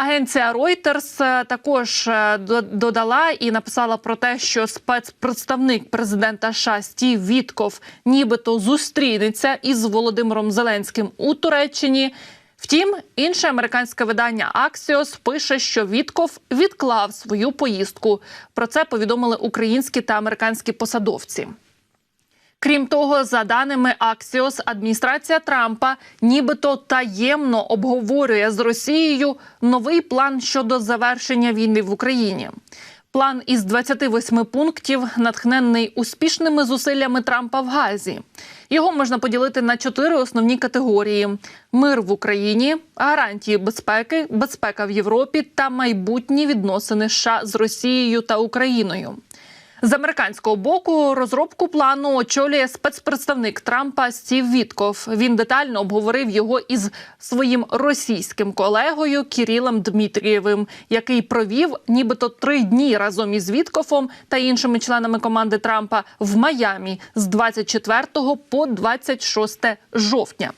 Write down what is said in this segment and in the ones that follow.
Агенція Reuters е, також е, до- додала і написала про те, що спецпредставник президента США Стів Вітков нібито зустрінеться із Володимиром Зеленським у Туреччині. Втім, інше американське видання Axios пише, що Вітков відклав свою поїздку. Про це повідомили українські та американські посадовці. Крім того, за даними Axios, адміністрація Трампа нібито таємно обговорює з Росією новий план щодо завершення війни в Україні. План із 28 пунктів, натхнений успішними зусиллями Трампа в Газі. Його можна поділити на чотири основні категорії: мир в Україні, гарантії безпеки, безпека в Європі та майбутні відносини США з Росією та Україною. З американського боку розробку плану очолює спецпредставник Трампа Стів Вітков. Він детально обговорив його із своїм російським колегою Кірілом Дмитрієвим, який провів нібито три дні разом із Віткофом та іншими членами команди Трампа в Майамі з 24 по 26 жовтня.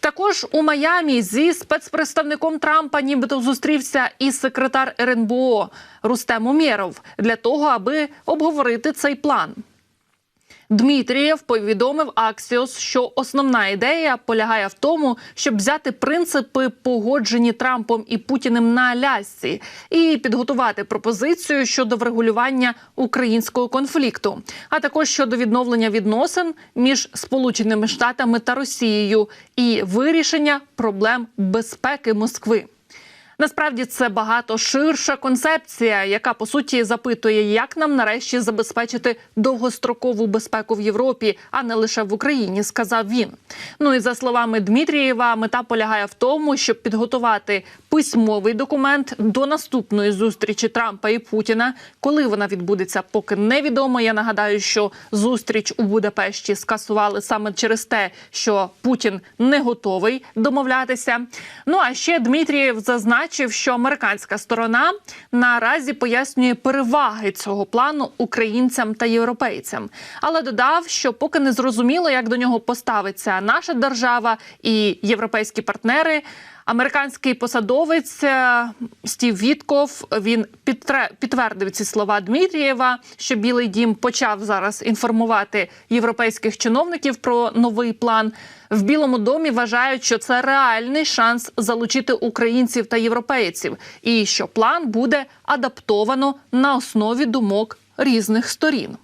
Також у Майамі зі спецпредставником Трампа нібито зустрівся і секретар РНБО Рустем Умєров для того, аби обговорити цей план. Дмитрієв повідомив Аксіос, що основна ідея полягає в тому, щоб взяти принципи, погоджені Трампом і Путіним на Алясці, і підготувати пропозицію щодо врегулювання українського конфлікту, а також щодо відновлення відносин між Сполученими Штатами та Росією і вирішення проблем безпеки Москви. Насправді це багато ширша концепція, яка по суті запитує, як нам нарешті забезпечити довгострокову безпеку в Європі, а не лише в Україні, сказав він. Ну і за словами Дмитрієва, мета полягає в тому, щоб підготувати письмовий документ до наступної зустрічі Трампа і Путіна. Коли вона відбудеться, поки невідомо. Я нагадаю, що зустріч у Будапешті скасували саме через те, що Путін не готовий домовлятися. Ну а ще Дмитрієв зазначив, що американська сторона наразі пояснює переваги цього плану українцям та європейцям, але додав, що поки не зрозуміло, як до нього поставиться наша держава і європейські партнери. Американський посадовець е, Стів Вітков він підтвердив ці слова Дмитрієва, що Білий Дім почав зараз інформувати європейських чиновників про новий план. В Білому домі вважають, що це реальний шанс залучити українців та європейців, і що план буде адаптовано на основі думок різних сторін.